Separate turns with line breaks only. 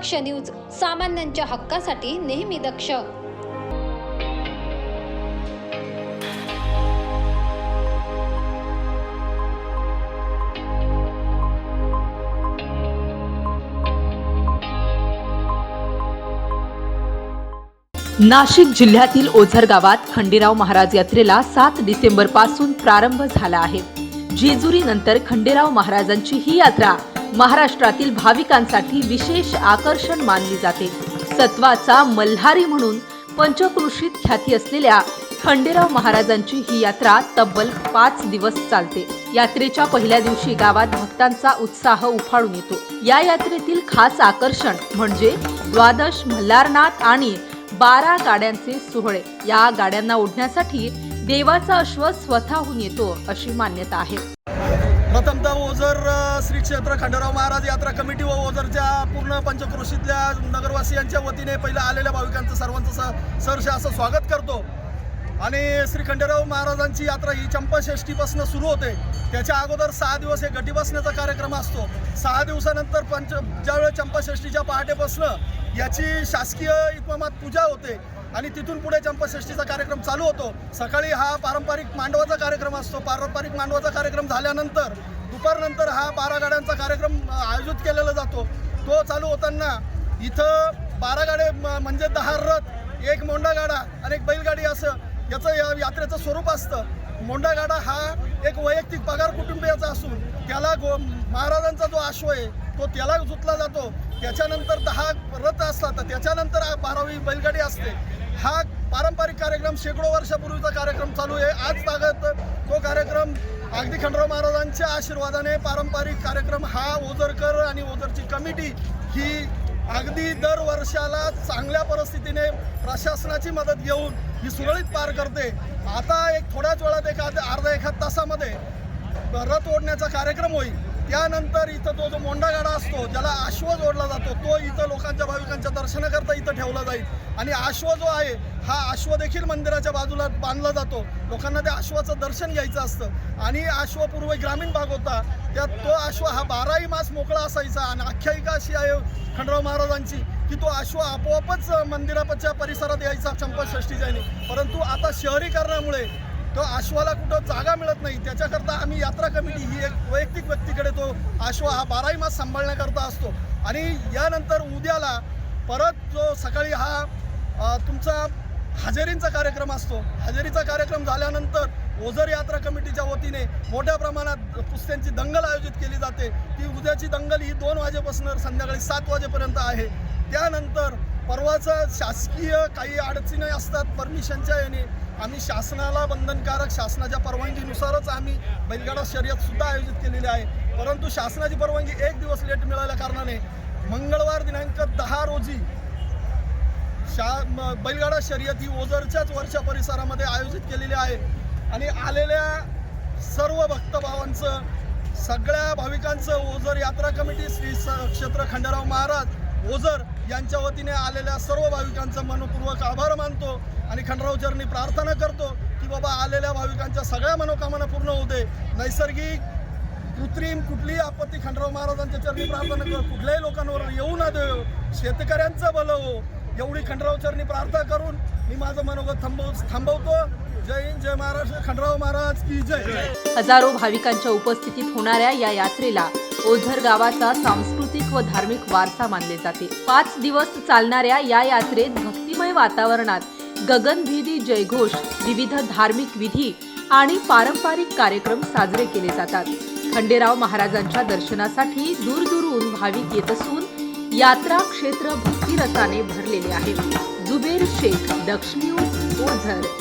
दक्ष news सामान्यांच्या हक्कासाठी नेहमी दक्ष.
नाशिक जिल्ह्यातील ओझर गावात खंडेराव महाराज यात्रेला सात डिसेंबरपासून प्रारंभ झाला आहे. जेजुरी नंतर खंडेराव महाराजांची ही यात्रा महाराष्ट्रातील भाविकांसाठी विशेष आकर्षण मानली जाते. सत्वाचा मल्हारी म्हणून पंचक्रोशीत ख्याती असलेल्या खंडेराव महाराजांची ही यात्रा तब्बल पाच दिवस चालते. यात्रेच्या पहिल्या दिवशी गावात भक्तांचा उत्साह उफाळून येतो. या यात्रेतील खास आकर्षण म्हणजे द्वादश मल्हारनाथ आणि बारा गाड्यांचे सोहळे. या गाड्यांना ओढण्यासाठी देवाचा अश्व स्वतःहून येतो अशी मान्यता आहे.
प्रथमतः ओझर श्री क्षेत्र खंडेराव महाराज यात्रा कमिटी व ओझरच्या पूर्ण पंचक्रोशीतल्या नगरवासियांच्या वतीने पहिलं आलेल्या भाविकांचं सर्वांचं स सहर्ष असं स्वागत करतो. आणि श्री खंडेराव महाराजांची यात्रा ही चंपाषष्ठीपासून सुरू होते. त्याच्या अगोदर सहा दिवस हे गटी बसण्याचा कार्यक्रम असतो. सहा दिवसानंतर पंच ज्यावेळेस चंपाषष्ठीच्या बसणं याची शासकीय इतमामात पूजा होते आणि तिथून पुढे चंपाषष्ठीचा कार्यक्रम चालू होतो. सकाळी हा पारंपरिक मांडवाचा कार्यक्रम असतो. पारंपरिक मांडवाचा कार्यक्रम झाल्यानंतर दुपारनंतर हा बारा गाड्यांचा कार्यक्रम आयोजित केलेला जातो. तो चालू होताना इथं बारा गाडे म- म्हणजे दहा रथ एक मोंडा गाडा आणि एक बैलगाडी असं याचं या यात्रेचं स्वरूप असतं. मोंडा गाडा हा एक वैयक्तिक पगार कुटुंबियाचा असून त्याला गो महाराजांचा जो आश्व आहे तो त्याला जुतला जातो. त्याच्यानंतर दहा रथ असतात तर त्याच्यानंतर बारावी बैलगाडी असते. हा पारंपरिक कार्यक्रम शेकडो वर्षापूर्वीचा कार्यक्रम चालू आहे. आज तागत तो कार्यक्रम अगदी खंडराव महाराजांच्या आशीर्वादाने पारंपरिक कार्यक्रम हा ओझरकर आणि ओझरची कमिटी ही अगदी दर वर्षाला चांगल्या परिस्थितीने प्रशासनाची मदत घेऊन ही सुरळीत पार करते. आता एक थोड्याच वेळात एखाद्या अर्ध्या अर्धा एखाद तासामध्ये रथ ओढण्याचा कार्यक्रम होईल. त्यानंतर इथं तो जो मोंडागाडा असतो ज्याला आश्व जोडला जातो तो इथं लोकांच्या भाविकांच्या दर्शनाकरता इथं ठेवला जाईल. आणि आश्व जो आहे हा आश्व देखील मंदिराच्या बाजूला बांधला जातो. लोकांना त्या आश्वाचं दर्शन घ्यायचं असतं. आणि आश्व पूर्व ग्रामीण भाग होता त्यात तो आश्व हा बाराही मास मोकळा असायचा. आणि आख्यायिका अशी आहे खंडराव महाराजांची की तो आश्व आपोआपच मंदिराच्या परिसरात यायचा चंपाषष्ठीच्या याने. परंतु आता शहरीकरणामुळे तो आश्वाला कुठं जागा मिळत नाही. त्याच्याकरता आम्ही यात्रा कमिटी ही एक वैयक्तिक व्यक्तीकडे तो आश्वा हा बाराही मास सांभाळण्याकरता असतो. आणि यानंतर उद्याला परत जो सकाळी हा तुमचा हजेरींचा कार्यक्रम असतो. हजेरीचा कार्यक्रम झाल्यानंतर ओझर यात्रा कमिटीच्या वतीने मोठ्या प्रमाणात कुस्त्यांची दंगल आयोजित केली जाते. ती उद्याची दंगल ही दोन वाजेपासून संध्याकाळी सात वाजेपर्यंत आहे. त्यानंतर परवाचं शासकीय काही अडचणी असतात परमिशनच्या याने आम्ही शासनाला बंधनकारक शासनाच्या परवानगीनुसारच आम्ही बैलगाडा शर्यत सुद्धा आयोजित केलेली आहे. परंतु शासनाची परवानगी एक दिवस लेट मिळाल्या कारणाने मंगळवार दिनांक दहा रोजी शा म- बैलगाडा शर्यत ही ओझरच्याच वर्षा परिसरामध्ये आयोजित केलेली आहे. आणि आलेल्या सर्व भक्तभावांचं सगळ्या भाविकांचं ओझर यात्रा कमिटी श्री स क्षेत्र खंडेराव महाराज ओझर यांच्या वतीने आलेल्या सर्व भाविकांचं मनपूर्वक आभार मानतो आणि खंडरावचरणी प्रार्थना करतो की बाबा आलेल्या भाविकांच्या सगळ्या मनोकामना पूर्ण होते नैसर्गिक कृत्रिम कुठलीही आपत्ती खंडराव महाराजांच्या चरणी प्रार्थना कर कुठल्याही लोकांवर येऊ न देव शेतकऱ्यांचं भलं हो. एवढी खंडराव चरणी प्रार्थना करून मी माझं मनोगत थांबव थांबवतो. जय हिंद जय महाराष्ट्र. खंडराव महाराज की जय.
हजारो भाविकांच्या उपस्थितीत होणाऱ्या या यात्रेला ओझर गावाचा सांस्कृतिक व धार्मिक वारसा मानले जाते. पाच दिवस चालणाऱ्या या यात्रेत भक्तिमय वातावरणात गगनभेदी जयघोष विविध धार्मिक विधी आणि पारंपरिक कार्यक्रम साजरे केले जातात. खंडेराव महाराजांच्या दर्शनासाठी दूरदूरून भाविक येत असून यात्रा क्षेत्र भक्तिरसाने भरलेले आहे. जुबेर शेख दक्षिणी ओझर.